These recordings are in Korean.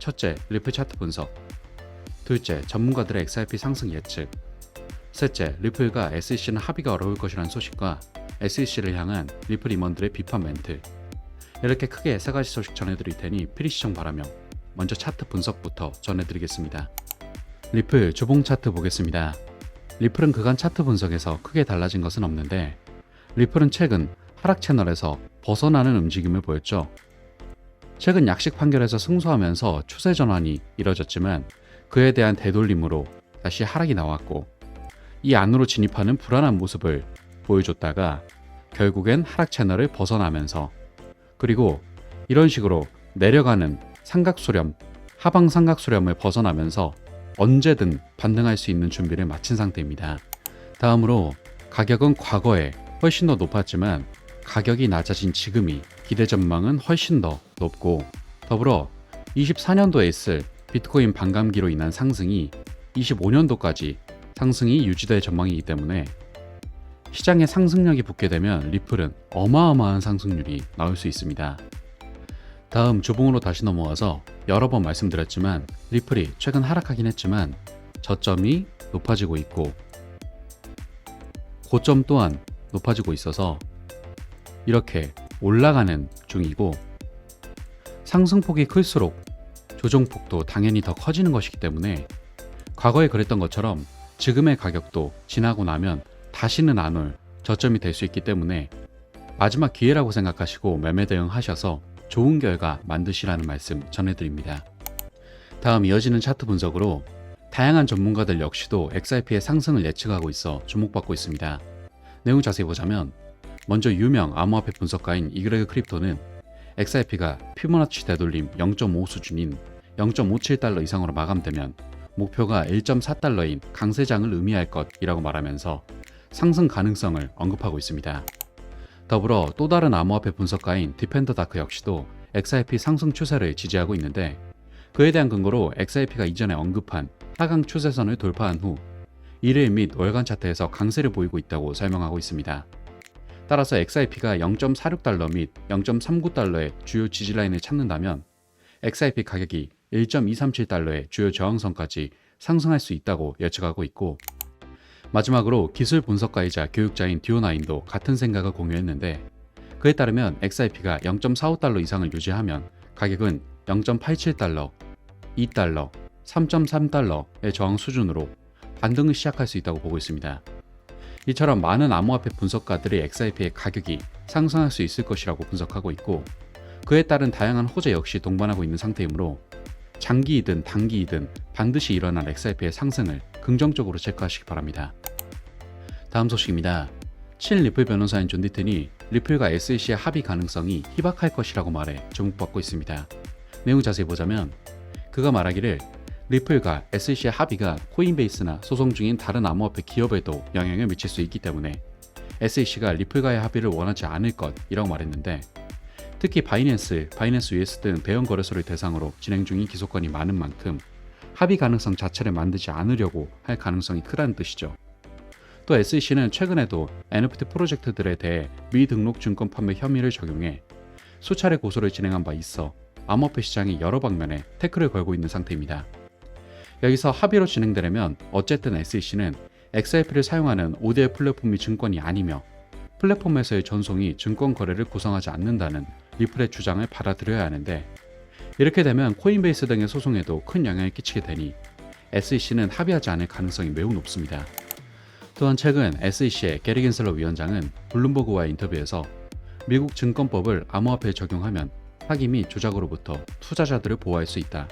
첫째, 리플 차트 분석. 둘째, 전문가들의 XRP 상승 예측. 셋째, 리플과 SEC는 합의가 어려울 것이라는 소식과 SEC를 향한 리플 임원들의 비판 멘트. 이렇게 크게 세 가지 소식 전해드릴 테니 필히 시청 바라며 먼저 차트 분석부터 전해드리겠습니다. 리플 주봉 차트 보겠습니다. 리플은 그간 차트 분석에서 크게 달라진 것은 없는데 리플은 최근 하락 채널에서 벗어나는 움직임을 보였죠. 최근 약식 판결에서 승소하면서 추세 전환이 이뤄졌지만 그에 대한 되돌림으로 다시 하락이 나왔고 이 안으로 진입하는 불안한 모습을 보여줬다가 결국엔 하락 채널을 벗어나면서 그리고 이런 식으로 내려가는 삼각수렴, 하방 삼각수렴을 벗어나면서 언제든 반등할 수 있는 준비를 마친 상태입니다. 다음으로 가격은 과거에 훨씬 더 높았지만 가격이 낮아진 지금이 기대 전망은 훨씬 더 높고 더불어 24년도에 있을 비트코인 반감기로 인한 상승이 25년도까지 상승이 유지될 전망이기 때문에 시장에 상승력이 붙게 되면 리플은 어마어마한 상승률이 나올 수 있습니다. 다음 주봉으로 다시 넘어와서 여러 번 말씀드렸지만 리플이 최근 하락하긴 했지만 저점이 높아지고 있고 고점 또한 높아지고 있어서 이렇게 올라가는 중이고 상승폭이 클수록 조정폭도 당연히 더 커지는 것이기 때문에 과거에 그랬던 것처럼 지금의 가격도 지나고 나면 다시는 안 올 저점이 될 수 있기 때문에 마지막 기회라고 생각하시고 매매 대응하셔서 좋은 결과 만드시라는 말씀 전해드립니다. 다음 이어지는 차트 분석으로 다양한 전문가들 역시도 XRP의 상승을 예측하고 있어 주목받고 있습니다. 내용 자세히 보자면 먼저 유명 암호화폐 분석가인 이그레그 크립토는 XRP가 피보나치 되돌림 0.5 수준인 0.57달러 이상으로 마감되면 목표가 1.4달러인 강세장을 의미할 것이라고 말하면서 상승 가능성을 언급하고 있습니다. 더불어 또 다른 암호화폐 분석가인 디펜더 다크 역시도 XRP 상승 추세를 지지하고 있는데 그에 대한 근거로 XRP가 이전에 언급한 하강 추세선을 돌파한 후 일일 및 월간 차트에서 강세를 보이고 있다고 설명하고 있습니다. 따라서 XRP가 0.46달러 및 0.39달러의 주요 지지라인을 찾는다면 XRP 가격이 1.237달러의 주요 저항선까지 상승할 수 있다고 예측하고 있고 마지막으로 기술 분석가이자 교육자인 디오나인도 같은 생각을 공유했는데 그에 따르면 XRP가 0.45달러 이상을 유지하면 가격은 0.87달러, 2달러, 3.3달러의 저항 수준으로 반등을 시작할 수 있다고 보고 있습니다. 이처럼 많은 암호화폐 분석가들이 XRP의 가격이 상승할 수 있을 것이라고 분석하고 있고 그에 따른 다양한 호재 역시 동반하고 있는 상태이므로 장기이든 단기이든 반드시 일어날 XRP의 상승을 긍정적으로 체크하시기 바랍니다. 다음 소식입니다. 7 리플 변호사인 존 디튼이 리플과 SEC의 합의 가능성이 희박할 것이라고 말해 주목받고 있습니다. 내용 자세히 보자면 그가 말하기를 리플과 SEC의 합의가 코인베이스나 소송 중인 다른 암호화폐 기업에도 영향을 미칠 수 있기 때문에 SEC가 리플과의 합의를 원하지 않을 것이라고 말했는데 특히 바이낸스, 바이낸스 US 등 대형 거래소를 대상으로 진행 중인 기소건이 많은 만큼 합의 가능성 자체를 만들지 않으려고 할 가능성이 크다는 뜻이죠. 또 SEC는 최근에도 NFT 프로젝트들에 대해 미등록 증권 판매 혐의를 적용해 수차례 고소를 진행한 바 있어 암호화폐 시장이 여러 방면에 태클을 걸고 있는 상태입니다. 여기서 합의로 진행되려면 어쨌든 SEC는 XRP를 사용하는 5대 플랫폼이 증권이 아니며 플랫폼에서의 전송이 증권 거래를 구성하지 않는다는 리플의 주장을 받아들여야 하는데 이렇게 되면 코인베이스 등의 소송에도 큰 영향을 끼치게 되니 SEC는 합의하지 않을 가능성이 매우 높습니다. 또한 최근 SEC의 게리 겐슬러 위원장은 블룸버그와 인터뷰에서 미국 증권법을 암호화폐에 적용하면 사기 및 조작으로부터 투자자들을 보호할 수 있다.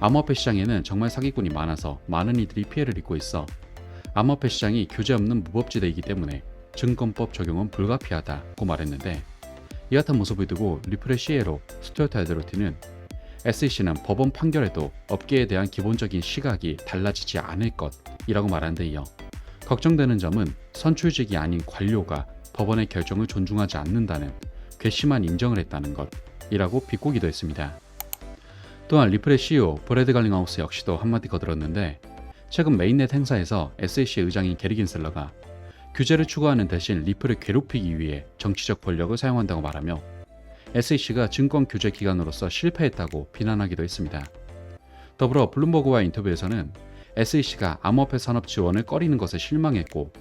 암호화폐 시장에는 정말 사기꾼이 많아서 많은 이들이 피해를 입고 있어 암호화폐 시장이 규제 없는 무법지대이기 때문에 증권법 적용은 불가피하다고 말했는데 이 같은 모습을 두고 리플의 CEO로 스튜어트 알드로티는 SEC는 법원 판결에도 업계에 대한 기본적인 시각이 달라지지 않을 것이라고 말한 데 이어 걱정되는 점은 선출직이 아닌 관료가 법원의 결정을 존중하지 않는다는 괘씸한 인정을 했다는 것이라고 비꼬기도 했습니다. 또한 리플의 CEO 브래드 갈링하우스 역시도 한마디 거들었는데 최근 메인넷 행사에서 SEC 의장인 게리 긴슬러가 규제를 추구하는 대신 리플을 괴롭히기 위해 정치적 권력을 사용한다고 말하며 SEC가 증권 규제 기관으로서 실패했다고 비난하기도 했습니다. 더불어 블룸버그와 인터뷰에서는 SEC가 암호화폐 산업 지원을 꺼리는 것에 실망했고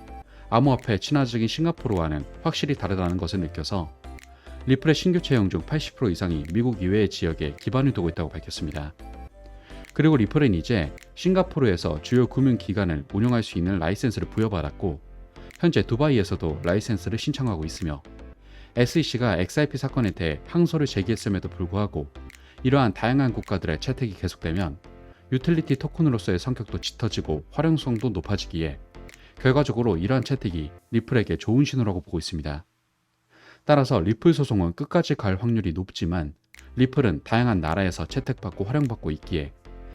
암호화폐 친화적인 싱가포르와는 확실히 다르다는 것을 느껴서 리플의 신규 채용 중 80% 이상이 미국 이외의 지역에 기반을 두고 있다고 밝혔습니다. 그리고 리플은 이제 싱가포르에서 주요 금융기관을 운영할 수 있는 라이센스를 부여받았고 현재 두바이에서도 라이센스를 신청하고 있으며 SEC가 XRP 사건에 대해 항소를 제기했음에도 불구하고 이러한 다양한 국가들의 채택이 계속되면 유틸리티 토큰으로서의 성격도 짙어지고 활용성도 높아지기에 결과적으로 이러한 채택이 리플에게 좋은 신호라고 보고 있습니다. 따라서 리플 소송은 끝까지 갈 확률이 높지만 리플은 다양한 나라에서 채택받고 활용받고 있기에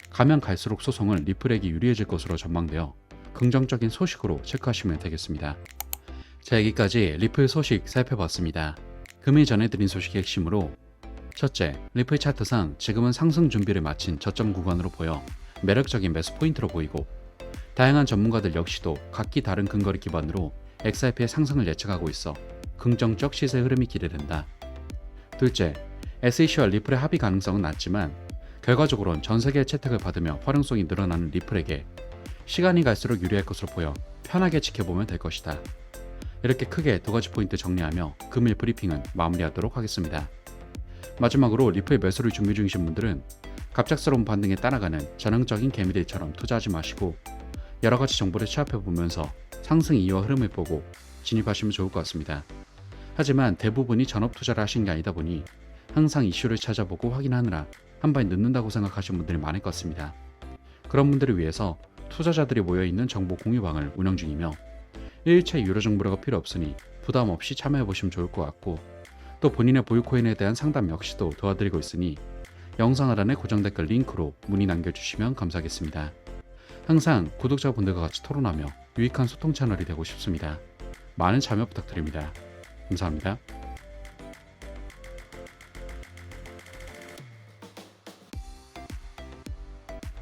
가면 갈수록 소송은 리플에게 유리해질 것으로 전망되어 긍정적인 소식으로 체크하시면 되겠습니다. 자 여기까지 리플 소식 살펴봤습니다. 금일 전해드린 소식의 핵심으로 첫째, 리플 차트상 지금은 상승 준비를 마친 저점 구간으로 보여 매력적인 매수 포인트로 보이고 다양한 전문가들 역시도 각기 다른 근거를 기반으로 XRP의 상승을 예측하고 있어 긍정적 시세 흐름이 기대된다. 둘째, SEC와 리플의 합의 가능성은 낮지만 결과적으론 전 세계의 채택을 받으며 활용성이 늘어나는 리플에게 시간이 갈수록 유리할 것으로 보여 편하게 지켜보면 될 것이다. 이렇게 크게 두 가지 포인트 정리하며 금일 브리핑은 마무리하도록 하겠습니다. 마지막으로 리플 매수를 준비 중이신 분들은 갑작스러운 반등에 따라가는 전형적인 개미들처럼 투자하지 마시고 여러 가지 정보를 취합해 보면서 상승 이유와 흐름을 보고 진입하시면 좋을 것 같습니다. 하지만 대부분이 전업 투자를 하신 게 아니다 보니 항상 이슈를 찾아보고 확인하느라 한발 늦는다고 생각하시는 분들이 많을 것 같습니다. 그런 분들을 위해서 투자자들이 모여있는 정보 공유방을 운영 중이며 1일차 유료 정보가 필요 없으니 부담 없이 참여해 보시면 좋을 것 같고 또 본인의 보유코인에 대한 상담 역시도 도와드리고 있으니 영상 하단의 고정 댓글 링크로 문의 남겨주시면 감사하겠습니다. 항상 구독자분들과 같이 토론하며 유익한 소통 채널이 되고 싶습니다. 많은 참여 부탁드립니다. 감사합니다.